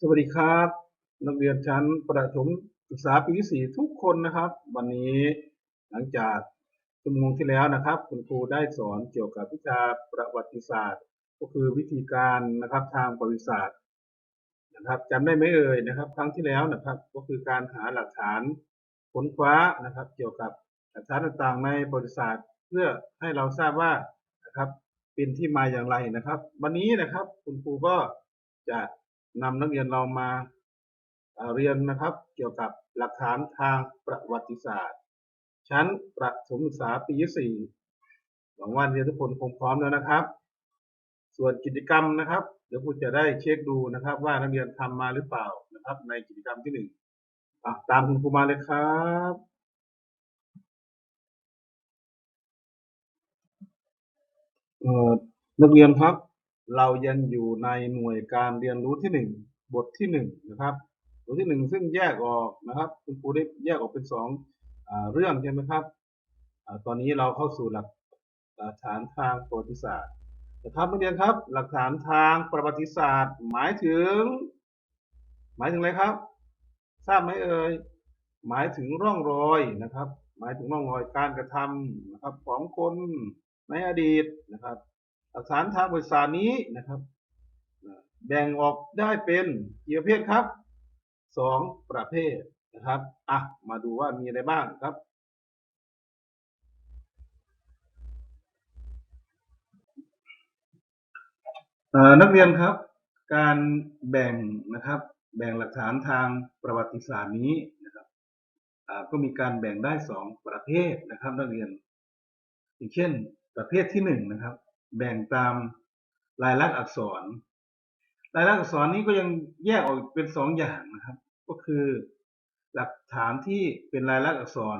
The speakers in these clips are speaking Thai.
สวัสดีครับ นักเรียนชั้นประถมศึกษาปีที่สี่ทุกคนนะครับ วันนี้หลังจากชั่วโมงที่แล้วนะครับ คุณครูได้สอนเกี่ยวกับวิชาประวัติศาสตร์ ก็คือวิธีการนะครับทางประวัติศาสตร์นะครับจำได้ไหมเอ่ยนะครับ ครั้งที่แล้วนะครับ ก็คือการหาหลักฐานค้นคว้านะครับ เกี่ยวกับหลักฐานต่างๆในประวัติศาสตร์ เพื่อให้เราทราบว่านะครับเป็นที่มาอย่างไรนะครับ วันนี้นะครับคุณครูก็จะ นำนักเรียนเรามาเรียนนะครับเกี่ยวกับหลักฐานทางประวัติศาสตร์ ชั้นประถมศึกษาปีที่สี่หวังว่านักเรียนทุกคนคงพร้อมแล้วนะครับ ส่วนกิจกรรมนะครับ เดี๋ยวครูจะได้เช็คดูนะครับ ว่านักเรียนทำมาหรือเปล่านะครับ ในกิจกรรมที่หนึ่งตามคุณครูมาเลยครับนักเรียนครับ เรายังอยู่ในหน่วยการเรียนรู้ที่หนึ่งบทที่หนึ่งนะครับบทที่หนึ่งซึ่งแยกออกนะครับคุณครูได้แยกออกเป็นสองเรื่องใช่ไหมครับอตอนนี้เราเข้าสู่หลักฐานทางประวัติศาสตร์นะครับนักเรียนครับหลักฐานทางประวัติศาสตร์ หมายถึง หมายถึงอะไรครับ ทราบไหมเอ่ยหมายถึงร่องรอยนะครับ หมายถึงร่องรอยการกระทำนะครับของคนในอดีตนะครับ หลักฐานทางประวัติศาสตร์นี้นะครับ แบ่งออกได้เป็นกี่ประเภทครับสองประเภทนะครับอะมาดูว่ามีอะไรบ้างครับนักเรียนครับ การแบ่งนะครับ แบ่งหลักฐานทางประวัติศาสตร์นี้นะครับก็มีการแบ่งได้สองประเภทนะครับ นักเรียน อย่างเช่น ประเภทที่หนึ่งนะครับ แบ่งตามลายลักษณ์อักษร ลายลักษณ์อักษรนี้ก็ยังแยกออกเป็นสองอย่างนะครับ ก็คือหลักฐานที่เป็นลายลักษณ์อักษร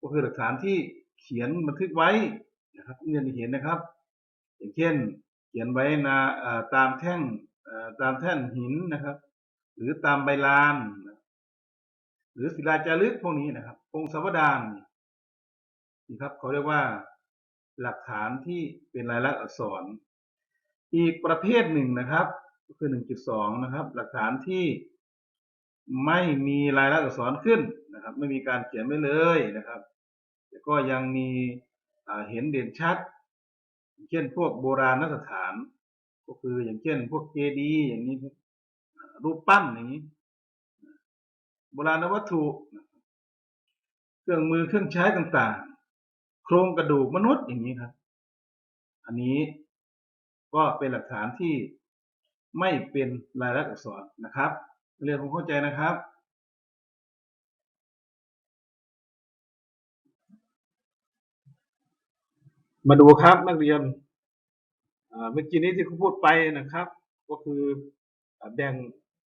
ก็คือหลักฐานที่เขียนบันทึกไว้นะครับเรียนเห็นนะครับ อย่างเช่น เขียนไว้นาตามแท่งตามแท่นหินนะครับ หรือตามใบลาน หรือศิลาจารึกพวกนี้นะครับพงศาวดารนี่ครับเขาเรียกว่า หลักฐานที่เป็นลายลักษณ์อักษร อีกประเภทหนึ่งนะครับก็คือ 1.2 นะครับ หลักฐานที่ไม่มีลายลักษณ์อักษรขึ้นนะครับ ไม่มีการเขียนไว้เลยนะครับแต่ก็ยังมีเห็นเด่นชัด เช่นพวกโบราณสถาน ก็คืออย่างเช่น พวกเจดีย์อย่างนี้รูปปั้นอย่างนี้ โบราณวัตถุ เครื่องมือเครื่องใช้ต่างๆ โครงกระดูกมนุษย์อย่างนี้ครับ อันนี้ก็เป็นหลักฐานที่ไม่เป็นลายลักษณ์อักษรนะครับ เรียนคงเข้าใจนะครับ มาดูครับนักเรียนเมื่อกี้นี้ที่ครูพูดไปนะครับ ก็คือแบ่ง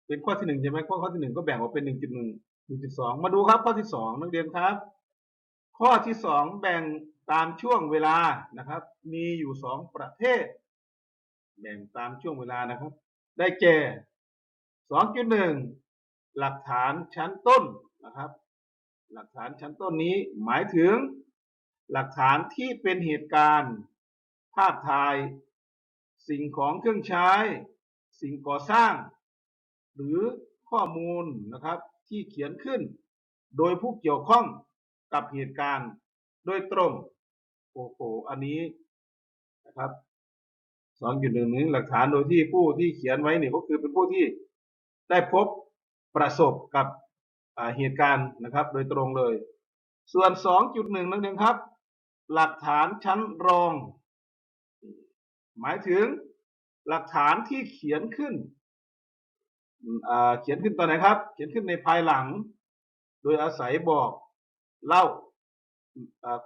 เป็นข้อที่หนึ่งใช่ไหมข้อข้อที่หนึ่งก็แบ่งออกเป็นหนึ่งจุดหนึ่งหนึ่งจุดสองมาดูครับข้อที่สองนักเรียนครับ ข้อที่สองแบ่งตามช่วงเวลานะครับ มีอยู่สองประเภทแบ่งตามช่วงเวลานะครับ ได้แก่สองจุดหนึ่งหลักฐานชั้นต้นนะครับ หลักฐานชั้นต้นนี้หมายถึง หลักฐานที่เป็นเหตุการณ์ ภาพถ่าย สิ่งของเครื่องใช้ สิ่งก่อสร้าง หรือข้อมูลนะครับที่เขียนขึ้น โดยผู้เกี่ยวข้อง กับเหตุการณ์โดยตรง โอ้โห อันนี้นะครับสองจุดหนึ่งหนี้หลักฐานโดยที่ผู้ที่เขียนไว้เนี่ยก็คือเป็นผู้ที่ได้พบประสบกับเหตุการณ์นะครับ โดยตรงเลย ส่วนสองจุดหนึ่งนั่นเองครับ หลักฐานชั้นรอง หมายถึงหลักฐานที่เขียนขึ้นเขียนขึ้นตอนไหนครับ เขียนขึ้นในภายหลัง โดยอาศัยบอก เล่า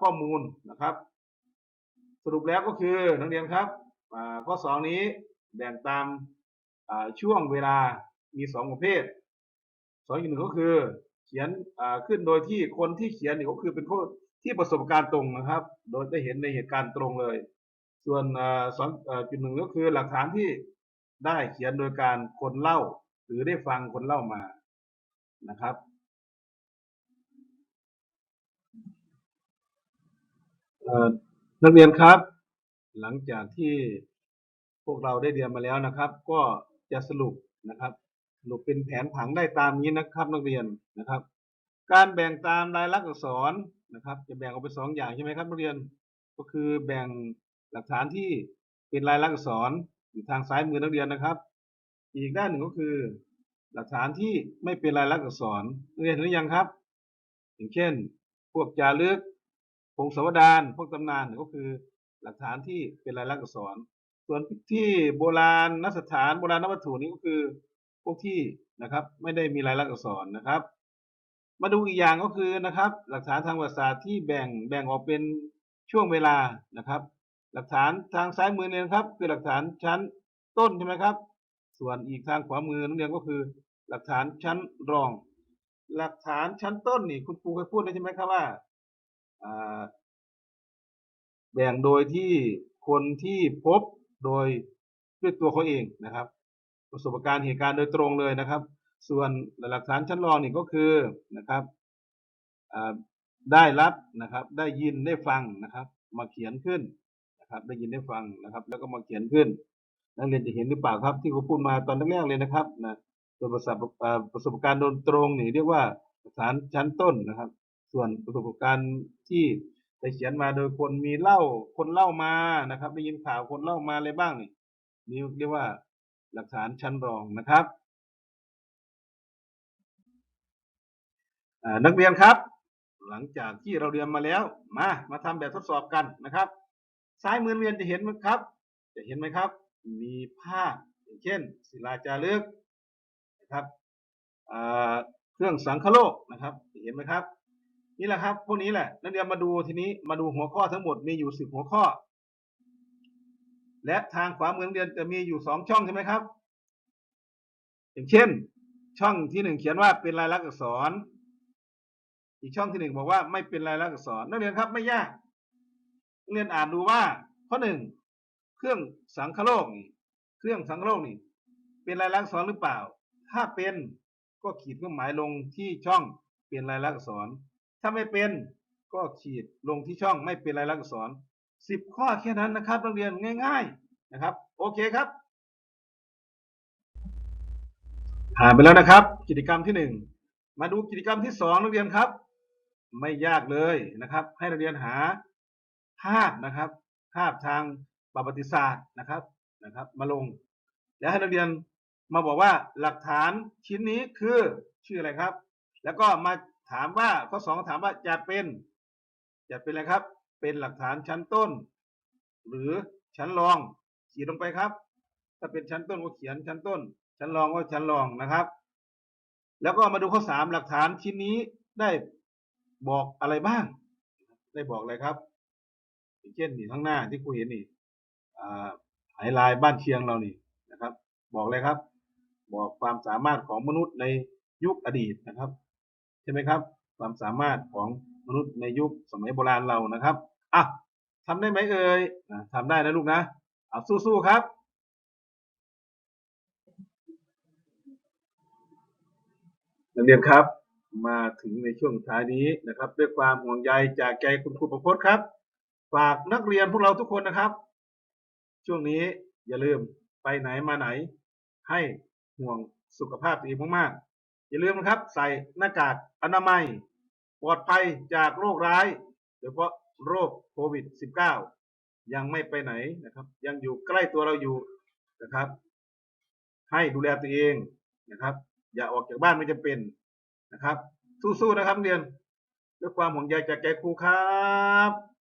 ข้อมูลนะครับ สรุปแล้วก็คือนักเรียนครับข้อสองนี้แบ่งตามช่วงเวลามีสองประเภทสองอย่างหนึ่งก็คือเขียนขึ้นโดยที่คนที่เขียนนี่ก็คือเป็นคนที่ประสบการณ์ตรงนะครับ โดยได้เห็นในเหตุการณ์ตรงเลย ส่วนอ่าสองอ่าจุดหนึ่งก็คือหลักฐานที่ได้เขียนโดยการคนเล่า หรือได้ฟังคนเล่ามานะครับ เอ่อ นักเรียนครับ หลังจากที่พวกเราได้เรียนมาแล้วนะครับ ก็จะสรุปนะครับสรุปเป็นแผนผังได้ตามนี้นะครับนักเรียนนะครับ การแบ่งตามลายลักษณ์อักษรนะครับ จะแบ่งออกเป็นสองอย่างใช่ไหมครับนักเรียนก็คือแบ่งหลักฐานที่เป็นลายลักษณ์อักษรอยู่ทางซ้ายมือนักเรียนนะครับ อีกด้านหนึ่งก็คือ หลักฐานที่ไม่เป็นลายลักษณ์อักษรนักเรียนเห็นหรือยังครับ อย่างเช่น พวกจารึก พงศาวดารพวกตำนานก็คือหลักฐานที่เป็นลายลักษณ์อักษร ส่วนที่โบราณนสถานโบราณนวัตถุนี้ก็คือพวกที่นะครับไม่ได้มีลายลักษณ์อักษรนะครับ มาดูอีกอย่างก็คือนะครับ หลักฐานทางประวัติศาสตร์ที่แบ่งแบ่งออกเป็นช่วงเวลานะครับ หลักฐานทางซ้ายมือเนี่ยครับ คือหลักฐานชั้นต้นใช่ไหมครับ ส่วนอีกทางขวามือนักเรียนก็คือ หลักฐานชั้นรอง หลักฐานชั้นต้นนี่คุณครูเคยพูดแล้ใช่ไหมครับว่า แบ่งโดยที่คนที่พบโดยด้วยตัวเขาเองนะครับ ประสบการณ์เหตุการณ์โดยตรงเลยนะครับ ส่วนหลักฐานชั้นรองนี่ก็คือนะครับได้รับนะครับ ได้ยินได้ฟังนะครับ มาเขียนขึ้นนะครับ ได้ยินได้ฟังนะครับ แล้วก็มาเขียนขึ้น นักเรียนจะเห็นหรือเปล่าครับ ที่ครูพูดมาตอนแรกๆเลยนะครับนะส่วประสบประสบการณ์โดยตรงนี่เรียกว่าหลักฐานชั้นต้นนะครับ ส่วนประสบการณ์ที่ได้เขียนมาโดยคนมีเล่าคนเล่ามานะครับ ได้ยินข่าวคนเล่ามาอะไรบ้างนี่นี่เรียกว่าหลักฐานชั้นรองนะครับนักเรียนครับ หลังจากที่เราเรียนมาแล้ว มามาทำแบบทดสอบกันนะครับ ซ้ายมือเรียนจะเห็นไหมครับ จะเห็นไหมครับ มีภาพอย่างเช่น ศิลาจารึกนะครับเครื่องสังคโลกนะครับ เห็นไหมครับ นี่แหละครับ พวกนี้แหละ นักเรียนมาดูทีนี้มาดูหัวข้อทั้งหมดมีอยู่สิบหัวข้อ และทางขวามือนักเรียนจะมีอยู่สองช่องใช่ไหมครับ อย่างเช่น ช่องที่หนึ่งเขียนว่าเป็นลายลักษณ์อักษร อีกช่องที่หนึ่งบอกว่าไม่เป็นลายลักษณ์อักษร นักเรียนครับไม่ยากนักเรียนอ่านดูว่า ข้อหนึ่งเครื่องสังคโลกนี่เครื่องสังคโลกนี่ เป็นลายลักษณ์อักษรหรือเปล่า ถ้าเป็นก็ขีดเครื่องหมายลงที่ช่องเป็นลายลักษณ์อักษร ถ้าไม่เป็นก็ขีดลงที่ช่องไม่เป็นลายลักษณ์อักษรสิบข้อแค่นั้นนะครับนักเรียนง่าย ๆนะครับ โอเคครับผ่านไปแล้วนะครับ กิจกรรมที่หนึ่งมาดูกิจกรรมที่สองนักเรียนครับ ไม่ยากเลยนะครับ ให้นักเรียนหาภาพนะครับ ภาพทางประวัติศาสตร์นะครับนะครับ มาลง แล้วให้นักเรียนมาบอกว่าหลักฐานชิ้นนี้คือชื่ออะไรครับ แล้วก็มา ถามว่าข้อสองถามว่าจะเป็นจะเป็นอะไรครับ เป็นหลักฐานชั้นต้น หรือชั้นรองเขียนลงไปครับ ถ้าเป็นชั้นต้นก็เขียนชั้นต้น ชั้นรองก็ชั้นรองนะครับ แล้วก็มาดูข้อสามหลักฐานชิ้นนี้ได้บอกอะไรบ้าง ได้บอกอะไรครับอย่างเช่นนี่ข้างหน้าที่ครูเห็นนี่อ่าหายลายบ้านเชียงเรานี่นะครับ บอกเลยครับ บอกความสามารถของมนุษย์ในยุคอดีตนะครับ ช่ไหมครับ ความสามารถของมนุษย์ในยุคสมัยโบราณเรานะครับอะทำได้ไหมเอ่ยอะทำได้นะลูกนะเอาสู้ๆครับ นักเรียนครับ มาถึงในช่วงท้ายนี้นะครับ ด้วยความห่วงใยจากใจคุณครูประพจน์ครับ ฝากนักเรียนพวกเราทุกคนนะครับ ช่วงนี้อย่าลืมไปไหนมาไหน ให้ห่วงสุขภาพตัวเองมากๆ อย่าลืมนะครับ ใส่หน้ากากอนามัย ปลอดภัยจากโรคร้ายโดยเฉพาะโรคโควิด -19 ยังไม่ไปไหนนะครับ ยังอยู่ใกล้ตัวเราอยู่นะครับ ให้ดูแลตัวเองนะครับ อย่าออกจากบ้านไม่จำเป็นนะครับ สู้ๆนะครับเรียนด้วยความห่วงใยจากใจครูครับ